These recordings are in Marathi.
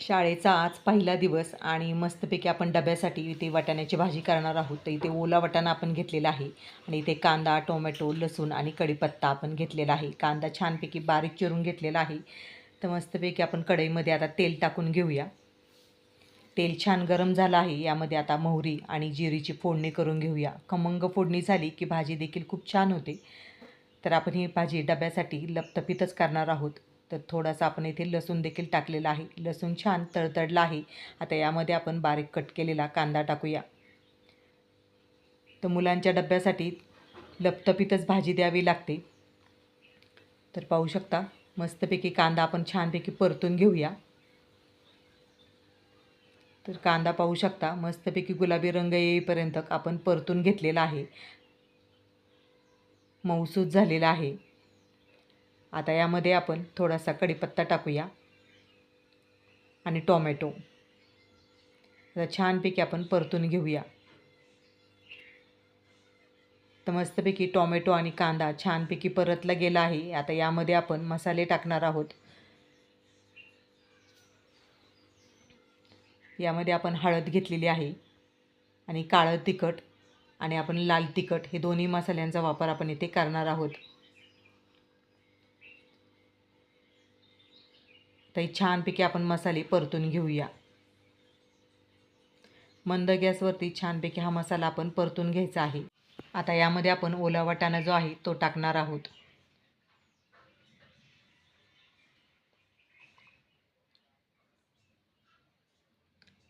शाळेचा आज पहिला दिवस आणि मस्तपैकी आपण डब्यासाठी इथे वाटाण्याची भाजी करणार आहोत. तर इथे ओला वाटाणा आपण घेतलेला आहे आणि इथे कांदा टोमॅटो लसूण आणि कढीपत्ता आपण घेतलेला आहे. कांदा छानपैकी बारीक चिरून घेतलेला आहे. तर मस्तपैकी आपण कढईमध्ये आता तेल टाकून घेऊया. तेल छान गरम झालं आहे. यामध्ये आता मोहरी आणि जिरीची फोडणी करून घेऊया. खमंग फोडणी झाली की भाजी देखील खूप छान होते. तर आपण ही भाजी डब्यासाठी लपतपीतच करणार आहोत. तर थोडासा आपण इथे लसूण देखील टाकलेला आहे. लसूण छान तळतळला आहे. आता यामध्ये आपण बारीक कट केलेला कांदा टाकूया. तर मुलांच्या डब्यासाठी लपतपीतच भाजी द्यावी लागते. तर पाहू शकता मस्तपैकी कांदा आपण छानपैकी परतून घेऊया. तर कांदा पाहू शकता मस्तपैकी गुलाबी रंग येईपर्यंत आपण परतून घेतलेला आहे. मऊसूद झालेला आहे. आता यामध्ये आपण थोडासा कढीपत्ता टाकूया. आणि टोमॅटो. आता छानपैकी आपण परतून घेऊया. तर मस्तपैकी टोमॅटो आणि कांदा छानपैकी परतला गेला आहे. आता यामध्ये आपण मसाले टाकणार आहोत. यामध्ये आपण हळद घेतलेली आहे आणि काळं तिखट आणि आपण लाल तिखट हे दोन्ही मसाल्यांचा वापर आपण इथे करणार आहोत. तर छानपैकी आपण मसाले परतून घेऊया. मंद गॅसवरती छानपैकी हा मसाला आपण परतून घ्यायचा आहे. आता यामध्ये आपण ओला वाटाणा जो आहे तो टाकणार आहोत.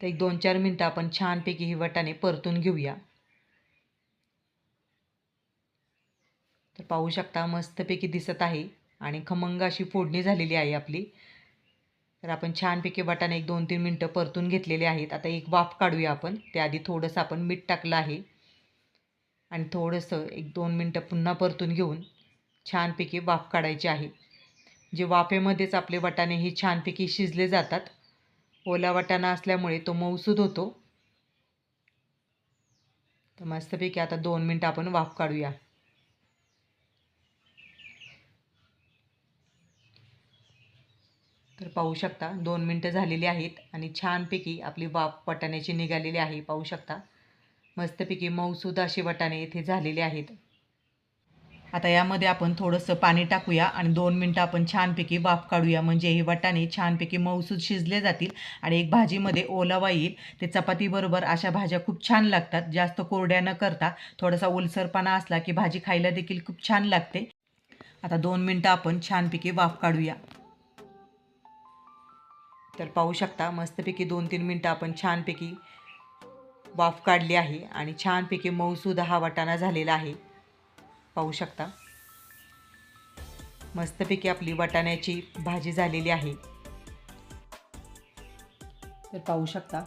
तर एक दोन चार मिनटं आपण छानपैकी ही वाटाणे परतून घेऊया. तर पाहू शकता मस्तपैकी दिसत आहे आणि खमंग अशी फोडणी झालेली आहे आपली. तर आपण छानपैकी वाटाणे एक दोन तीन मिनटं परतून घेतलेले आहेत. आता एक वाफ काढूया आपण. त्याआधी थोडंसं आपण मीठ टाकलं आहे. आणि थोडंसं एक दोन मिनटं पुन्हा परतून घेऊन छानपैकी वाफ काढायची आहे. जे वाफेमध्येच आपले वाटाणे हे छानपैकी शिजले जातात. ओला वाटाणा असल्यामुळे तो मऊसूद होतो. तर मस्तपैकी आता दोन मिनटं आपण वाफ काढूया. तर पाहू शकता दोन मिनटं झालेली आहेत आणि छानपैकी आपली वाफ वाटाण्याची निघालेली आहे पाहू शकता. मस्तपैकी मऊसूद असे वाटाणे इथे झालेले आहेत. आता यामध्ये आपण थोडंसं पाणी टाकूया आणि दोन मिनटं आपण छानपैकी वाफ काढूया. म्हणजे हे वाटाणे छानपैकी मऊसूद शिजले जातील आणि एक भाजीमध्ये ओलावा येईल. ते चपातीबरोबर अशा भाज्या खूप छान लागतात. जास्त कोरड्या न करता थोडासा ओलसरपणा असला की भाजी खायला देखील खूप छान लागते. आता दोन मिनटं आपण छानपैकी वाफ काढूया. तर पाहू शकता मस्तपैकी दोन तीन मिनटं आपण छानपैकी वाफ काढली आहे आणि छानपैकी मऊसूद हा वाटाणा झालेला आहे. पाहू शकता. मस्तपैकी आपली वाटाण्याची भाजी झालेली आहे. तर पाहू शकता.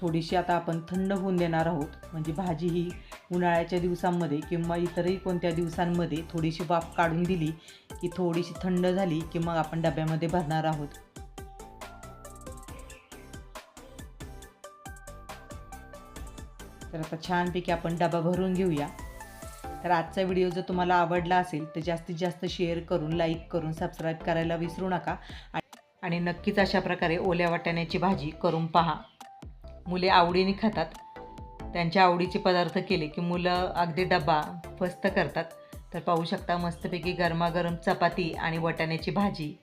थोडीशी आता आपण थंड होऊन देणार आहोत. म्हणजे भाजी ही उन्हाळ्याच्या दिवसांमध्ये किंवा इतरही कोणत्या दिवसांमध्ये थोडीशी वाफ काढून दिली की थोडीशी थंड झाली की मग आपण डब्यामध्ये भरणार आहोत. तर आता छानपैकी आपण डबा भरून घेऊया. तर आजचा व्हिडिओ जर तुम्हाला आवडला असेल तर जास्तीत जास्त शेअर करून लाईक करून सबस्क्राईब करायला विसरू नका. आणि नक्कीच अशा प्रकारे ओल्या वाटाण्याची भाजी करून पहा. मुले आवडीने खातात. त्यांच्या आवडीचे पदार्थ केले की मुलं अगदी डबा फस्त करतात. तर पाहू शकता मस्तपैकी गरमागरम चपाती आणि वाटाण्याची भाजी.